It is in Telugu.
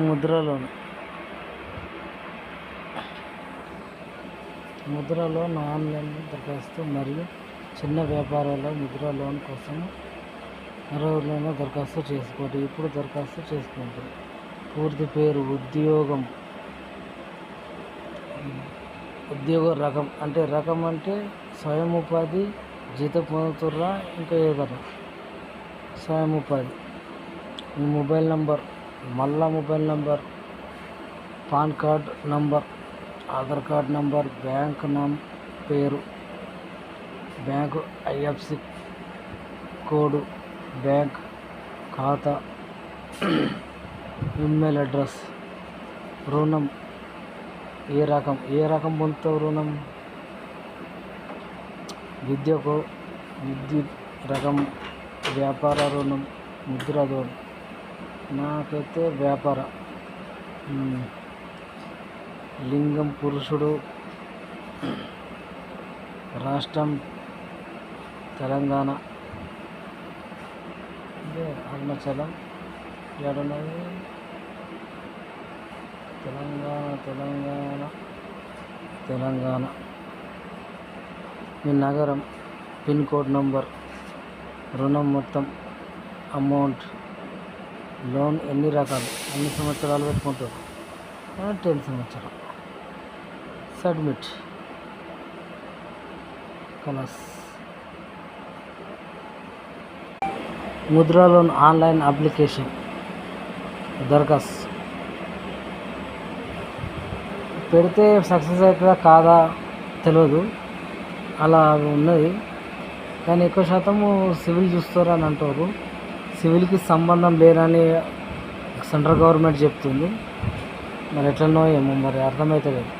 Mudra loan Mudra loan online దరఖాస్తు మరియు చిన్న వ్యాపారాల ముద్ర లోన్ కోసం ఎవరైనా దరఖాస్తు చేసుకోండి. ఇప్పుడు దరఖాస్తు చేసుకోండి. పూర్తి పేరు ఉద్యోగం ఉద్యోగ రకం అంటే రకం అంటే స్వయం ఉపాధి జీతం పొందుతుర్రా ఇంకా ఏదైనా. స్వయం ఉపాధి. మీ మొబైల్ నంబర్ మళ్ళా mobile number PAN card number Aadhaar card number bank నం పేరు బ్యాంకు ఐఎఫ్సి కోడ్ బ్యాంక్ ఖాతా ఈమెయిల్ అడ్రస్ రుణం ఏ రకం ఏ రకం పొందుతావు రుణం? విద్యకు విద్యుత్ రకం వ్యాపార రుణం ముద్ర రుణం నాకైతే వ్యాపార. లింగం పురుషుడు రాష్ట్రం తెలంగాణ. అంటే అరుణాచలం. ఎక్కడున్నది తెలంగాణ తెలంగాణ తెలంగాణ. మీ నగరం పిన్ కోడ్ నంబర్ రుణం మొత్తం అమౌంట్ లోన్ ఎన్ని రకాలు? ఎన్ని సంవత్సరాలు పెట్టుకుంటారు? టెన్ సంవత్సరాలు. సబ్మిట్ కలస్ ముద్రా లోన్ ఆన్లైన్ అప్లికేషన్. దరఖాస్తు. పెడితే సక్సెస్ అవుతుందా కాదా తెలియదు అలా ఉన్నది. కానీ ఎక్కువ శాతము సివిల్ చూస్తారు అని అంటారు. సివిల్కి సంబంధం లేదని సెంట్రల్ గవర్నమెంట్ చెప్తుంది. మరి ఎట్లనో ఏమో మరి అర్థమవుతలేదు